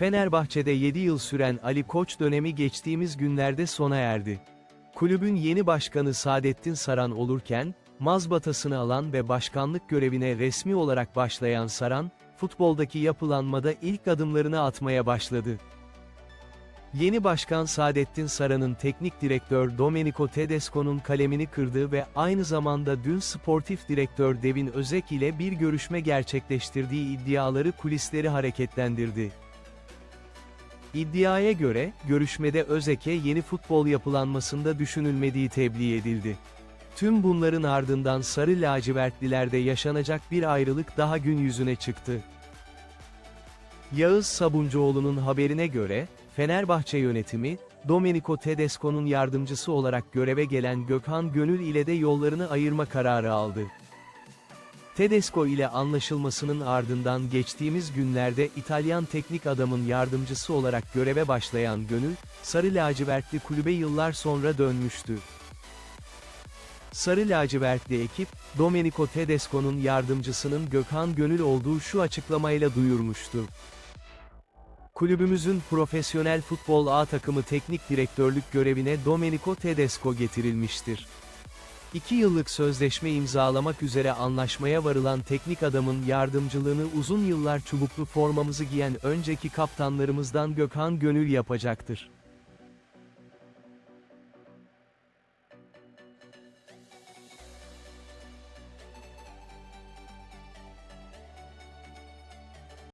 Fenerbahçe'de 7 yıl süren Ali Koç dönemi geçtiğimiz günlerde sona erdi. Kulübün yeni başkanı Saadettin Saran olurken, mazbatasını alan ve başkanlık görevine resmi olarak başlayan Saran, futboldaki yapılanmada ilk adımlarını atmaya başladı. Yeni başkan Saadettin Saran'ın teknik direktör Domenico Tedesco'nun kalemini kırdığı ve aynı zamanda dün sportif direktör Devin Özek ile bir görüşme gerçekleştirdiği iddiaları kulisleri hareketlendirdi. İddiaya göre, görüşmede Özek'e yeni futbol yapılanmasında düşünülmediği tebliğ edildi. Tüm bunların ardından Sarı Lacivertlilerde yaşanacak bir ayrılık daha gün yüzüne çıktı. Yağız Sabuncuoğlu'nun haberine göre, Fenerbahçe yönetimi, Domenico Tedesco'nun yardımcısı olarak göreve gelen Gökhan Gönül ile de yollarını ayırma kararı aldı. Tedesco ile anlaşılmasının ardından geçtiğimiz günlerde İtalyan teknik adamın yardımcısı olarak göreve başlayan Gönül, Sarı Lacivertli kulübe yıllar sonra dönmüştü. Sarı lacivertli ekip, Domenico Tedesco'nun yardımcısının Gökhan Gönül olduğu şu açıklamayla duyurmuştu. Kulübümüzün profesyonel futbol A takımı teknik direktörlük görevine Domenico Tedesco getirilmiştir. İki yıllık sözleşme imzalamak üzere anlaşmaya varılan teknik adamın yardımcılığını uzun yıllar çubuklu formamızı giyen önceki kaptanlarımızdan Gökhan Gönül yapacaktır.